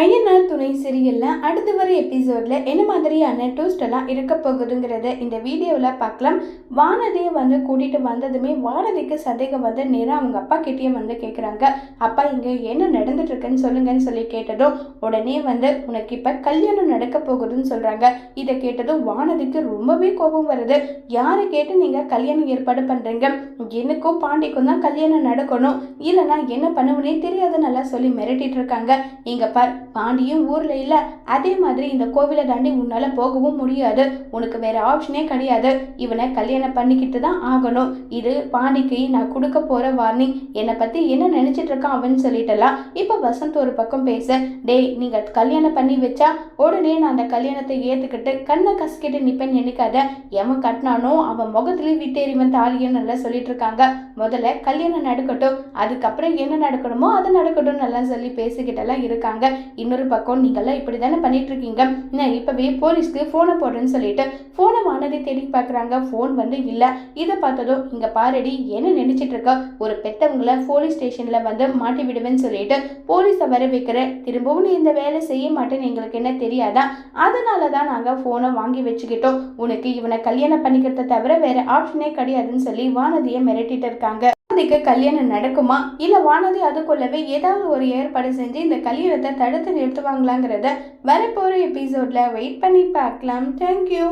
ஐயனார் துணை சிறியல்ல அடுத்து வர எபிசோடில் என்ன மாதிரியான ட்விஸ்ட் எல்லாம் இருக்க போகுதுங்கிறத இந்த வீடியோவில் பார்க்கலாம். வானதியை வந்து கூட்டிகிட்டு வந்ததுமே வானதிக்கு சந்தேகம் வந்து நேராக அவங்க அப்பா கிட்டேயே வந்து கேட்குறாங்க அப்பா இங்கே என்ன நடந்துட்டு இருக்குன்னு சொல்லுங்கன்னு சொல்லி கேட்டதும் உடனே வந்து உனக்கு இப்போ கல்யாணம் நடக்க போகுதுன்னு சொல்கிறாங்க இதை கேட்டதும் வானதிக்கு ரொம்பவே கோபம் வருது. யாரை கேட்டு நீங்கள் கல்யாணம் ஏற்பாடு பண்ணுறீங்க எனக்கும் பாண்டிக்கும் தான் கல்யாணம் நடக்கணும். இல்லைனா என்ன பண்ணுவனே தெரியாது நல்லா சொல்லி மிரட்டிட்டு இருக்காங்க. இங்கே பார் பாண்டியும் ஊரில் இல்லை. அதே மாதிரி இந்த கோவிலை தாண்டி உன்னால் போகவும் முடியாது. உனக்கு வேற ஆப்ஷனே கிடையாது. இவனை கல்யாணம் பண்ணிக்கிட்டு தான் ஆகணும். இது பாண்டிக்கு நான் கொடுக்க போகிற வார்னிங் என்னை பற்றி என்ன நினச்சிட்டு இருக்கான் அவன் சொல்லிட்டலாம் இப்போ வசந்த் ஒரு பக்கம் பேச டேய் நீங்கள் கல்யாணம் பண்ணி வச்சா உடனே நான் அந்த கல்யாணத்தை ஏற்றுக்கிட்டு கண்ணை கசிக்கிட்டு நிப்பேன்னு நினைக்காத. எவன் கட்டினானோ அவன் முகத்திலேயே விட்டேறிவன் தாலியன்னு நல்லா சொல்லிட்டு இருக்காங்க. முதல்ல கல்யாணம் நடக்கட்டும். அதுக்கப்புறம் என்ன நடக்கணுமோ அது நடக்கட்டும் நல்லா சொல்லி பேசிக்கிட்டெல்லாம் இருக்காங்க. இன்னொரு பக்கம் நீங்கள்லாம் இப்படி தானே பண்ணிட்டு இருக்கீங்க நான் இப்போவே போலீஸ்க்கு ஃபோனை போடுறேன்னு சொல்லிட்டு ஃபோனை வானதி தேடி பார்க்குறாங்க. ஃபோன் வந்து இல்லை. இதை பார்த்ததும் இங்கே பாரடி என்ன நினைச்சிட்டு இருக்க? ஒரு பெத்தவங்களை போலீஸ் ஸ்டேஷனில் வந்து மாட்டி விடுவேன்னு சொல்லிட்டு போலீஸை வர வைக்கிறேன் திரும்பவும் நீ இந்த வேலை செய்ய மாட்டேன்னு எங்களுக்கு என்ன தெரியாதா? அதனால தான் நாங்கள் ஃபோனை வாங்கி வச்சுக்கிட்டோம். உனக்கு இவனை கல்யாணம் பண்ணிக்கிறத தவிர வேற ஆப்ஷனே கிடையாதுன்னு சொல்லி வானதியை மிரட்டிட்டு இருக்காங்க. வானதிக்கு கல்யாணம் நடக்குமா? இல்ல வானதி அதுக்குள்ளவே ஏதாவது ஒரு ஏற்பாடு செஞ்சு இந்த கல்யாணத்தை தடுத்து நிறுத்துவாங்களாங்கிறத வரப்போற எபிசோட்ல வெயிட் பண்ணி பார்க்கலாம். தேங்க்யூ